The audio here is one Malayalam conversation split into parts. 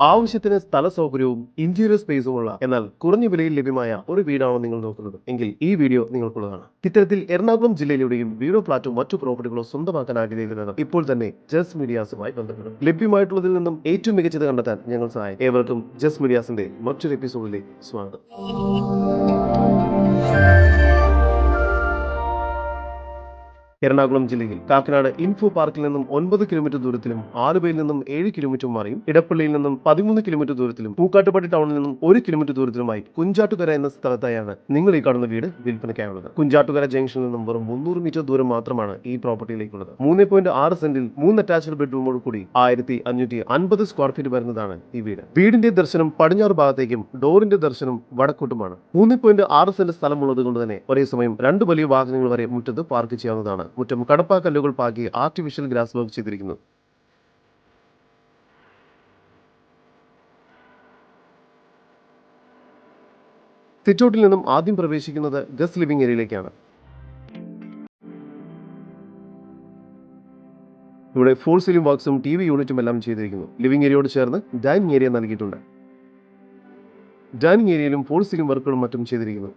ആവശ്യത്തിന് സ്ഥല സൗകര്യവും ഇന്റീരിയർ സ്പേസുമുള്ള എന്നാൽ കുറഞ്ഞ വിലയിൽ ലഭ്യമായ ഒരു വീടാണോ നിങ്ങൾ നോക്കുന്നത്. എങ്കിൽ ഈ വീഡിയോ നിങ്ങൾക്കുള്ളതാണ്. ഇത്തരത്തിൽ എറണാകുളം ജില്ലയിലൂടെയും വീടോ ഫ്ലാറ്റും മറ്റു പ്രോപ്പർട്ടികളോ സ്വന്തമാക്കാൻ ആഗ്രഹിക്കുന്നവർ ഇപ്പോൾ തന്നെ ജസ് മീഡിയാസുമായി ബന്ധപ്പെടും. ലഭ്യമായിട്ടുള്ളതിൽ നിന്നും ഏറ്റവും മികച്ചത് കണ്ടെത്താൻ ഞങ്ങൾ സഹായം ഏവർക്കും ജസ് മീഡിയാസിന്റെ മറ്റൊരു എപ്പിസോഡിലേക്ക് സ്വാഗതം. എറണാകുളം ജില്ലയിൽ കാക്കനാട് ഇൻഫോ പാർക്കിൽ നിന്നും ഒൻപത് കിലോമീറ്റർ ദൂരത്തിലും ആലുവയിൽ നിന്നും ഏഴ് കിലോമീറ്റർ മാറിയും ഇടപ്പള്ളിയിൽ നിന്നും പതിമൂന്ന് കിലോമീറ്റർ ദൂരത്തിലും പൂക്കാട്ടുപടി ടൗണിൽ നിന്നും ഒരു കിലോമീറ്റർ ദൂരത്തിലുമായി കുഞ്ചാട്ടുകര എന്ന സ്ഥലത്തായാണ് നിങ്ങൾ ഈ കാണുന്ന വീട് വിൽപ്പനയ്ക്കായുള്ളത്. കുഞ്ചാട്ടുകര ജംഗ്ഷനിൽ നിന്നും വെറും മുന്നൂറ് മീറ്റർ ദൂരം മാത്രമാണ് ഈ പ്രോപ്പർട്ടിയിലേക്കുള്ളത് മൂന്ന് പോയിന്റ് ആറ് സെന്റിൽ മൂന്ന് അറ്റാച്ച്ഡ് ബെഡ്റൂമോട് കൂടി ആയിരത്തി അഞ്ഞൂറ്റി അൻപത് സ്ക്വയർ ഫീറ്റ് വരുന്നതാണ് ഈ വീട്. വീടിന്റെ ദർശനം പടിഞ്ഞാറ് ഭാഗത്തേക്കും ഡോറിന്റെ ദർശനം വടക്കോട്ടുമാണ്. മൂന്ന് പോയിന്റ് ആറ് സെന്റ് സ്ഥലമുള്ളത് കൊണ്ട് തന്നെ ഒരേ സമയം രണ്ട് വലിയ വാഹനങ്ങൾ വരെ മുറ്റത്ത് പാർക്ക് ചെയ്യാവുന്നതാണ് മുറ്റം കടപ്പാക്കല്ലുകൾ പാകി ആർട്ടിഫിഷ്യൽ ഗ്രാസ് വർക്ക് ചെയ്തിരിക്കുന്നു. സിറ്റൗട്ടിൽ നിന്നും ആദ്യം പ്രവേശിക്കുന്നത് ഗസ്റ്റ് ലിവിംഗ് ഏരിയയിലേക്കാണ് ഇവിടെ ഫോൾ സീലിംഗ് വർക്ക്സും ടി വി യൂണിറ്റും എല്ലാം ചെയ്തിരിക്കുന്നു. ലിവിംഗ് ഏരിയയോട് ചേർന്ന് ഡൈനിങ് ഏരിയ നൽകിയിട്ടുണ്ട്. ഡൈനിങ് ഏരിയയിലും ഫോൾ സീലിംഗ് വർക്കുകളും മറ്റും ചെയ്തിരിക്കുന്നു.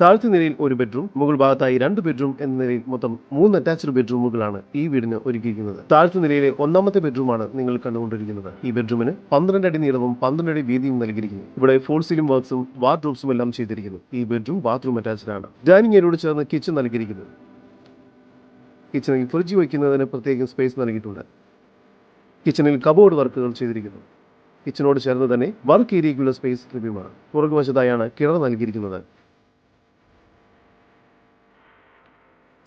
താഴത്തെ നിലയിൽ ഒരു ബെഡ്റൂം മുകൾ ഭാഗത്തായി രണ്ട് ബെഡ്റൂം എന്ന നിലയിൽ മൊത്തം മൂന്ന് അറ്റാച്ച്ഡ് ബെഡ്റൂമുകളാണ് ഈ വീടിന് ഒരുക്കിയിരിക്കുന്നത്. താഴത്തെ നിലയിലെ ഒന്നാമത്തെ ബെഡ്റൂമാണ് നിങ്ങൾ കണ്ടുകൊണ്ടിരിക്കുന്നത്. ഈ ബെഡ്റൂമിന് പന്ത്രണ്ട് അടി നീളവും പന്ത്രണ്ട് അടി വീതിയും നൽകിയിരിക്കുന്നു. ഇവിടെ ഫോൾ സീലിംഗ് വർക്ക്സും വാർഡ്രോബ്സും എല്ലാം ചെയ്തിരിക്കുന്നു. ഈ ബെഡ്റൂം ബാത്റൂം അറ്റാച്ച്ഡ് ആണ്. ഡൈനിങ് ഏരിയയോട് ചേർന്ന് കിച്ചൺ നൽകിയിരിക്കുന്നു. കിച്ചണിൽ ഫ്രിഡ്ജ് വയ്ക്കുന്നതിന് പ്രത്യേകം സ്പേസ് നൽകിയിട്ടുണ്ട്. കിച്ചണിൽ കബോർഡ് വർക്കുകൾ ചെയ്തിരിക്കുന്നു. കിച്ചനോട് ചേർന്ന് തന്നെ വർക്ക് ഏരിയയ്ക്കുള്ള സ്പേസ് ലഭ്യമാണ്. പുറകുവശത്തായാണ് കിണർ നൽകിയിരിക്കുന്നത്.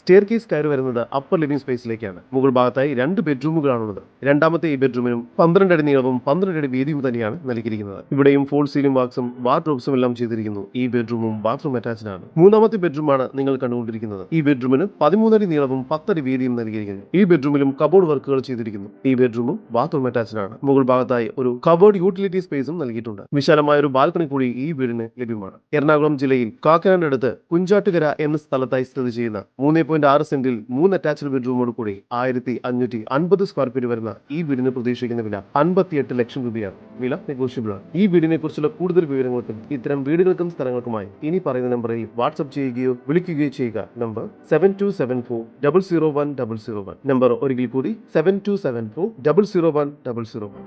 സ്റ്റെയർ കേസ് കയറി വരുന്നത് അപ്പർ ലിവിംഗ് സ്പേസിലേക്കാണ് മുകൾ ഭാഗത്തായി രണ്ട് ബെഡ്റൂമുകളാണുള്ളത് രണ്ടാമത്തെ ഈ ബെഡ്റൂമിനും പന്ത്രണ്ട് അടി നീളവും പന്ത്രണ്ട് അടി വീതിയും തന്നെയാണ് നൽകിയിരിക്കുന്നത്. ഇവിടെയും ഫോൾ സീലിംഗ് വാക്സും വാർഡ്രോബ്സും എല്ലാം ചെയ്തിരിക്കുന്നു. ഈ ബെഡ്റൂമും ബാത്റൂം അറ്റാച്ച്ഡ് ആണ്. മൂന്നാമത്തെ ബെഡ്റൂമാണ് നിങ്ങൾ കണ്ടുകൊണ്ടിരിക്കുന്നത്. ഈ ബെഡ്റൂമിന് പതിമൂന്നടി നീളവും പത്തടി വീതിയും നൽകിയിരിക്കുന്നു. ഈ ബെഡ്റൂമിലും കബോർഡ് വർക്കുകൾ ചെയ്തിരിക്കുന്നു. ഈ ബെഡ്റൂമും ബാത്റൂം അറ്റാച്ച്ഡ് ആണ്. മുകൾ ഭാഗത്തായി ഒരു കബോർഡ് യൂട്ടിലിറ്റി സ്പേസും നൽകിയിട്ടുണ്ട്. വിശാലമായ ഒരു ബാൽക്കണി കൂടി ഈ വീടിന് ലഭ്യമാണ്. എറണാകുളം ജില്ലയിൽ കാക്കനാടിനടുത്ത് കുഞ്ചാട്ടുകര എന്ന സ്ഥലത്തായി സ്ഥിതി ചെയ്യുന്ന മൂന്ന് പോയിന്റ് ആറ് സെന്റിൽ മൂന്ന് അറ്റാച്ച്ഡ് ബെഡ്റൂമോട് കൂടി ആയിരത്തി അഞ്ഞൂറ്റി അൻപത് സ്ക്വയർ ഫീറ്റ് വരുന്ന ഈ വീടിന് പ്രതീക്ഷിക്കുന്ന വില അൻപത്തിയെട്ട് ലക്ഷം രൂപയാണ്. വില നെഗോഷ്യബിൾ ആണ്. ഈ വീടിനെ കുറിച്ചുള്ള കൂടുതൽ വിവരങ്ങൾക്കും ഇത്തരം വീടുകൾക്കും സ്ഥലങ്ങൾക്കുമായി ഇനി പറയുന്ന നമ്പറിൽ വാട്സ്ആപ്പ് ചെയ്യുകയോ വിളിക്കുകയോ ചെയ്യുക. Number seven two seven four double zero one double zero one number ഒരിക്കൽ കൂടി seven two seven four double zero one double zero one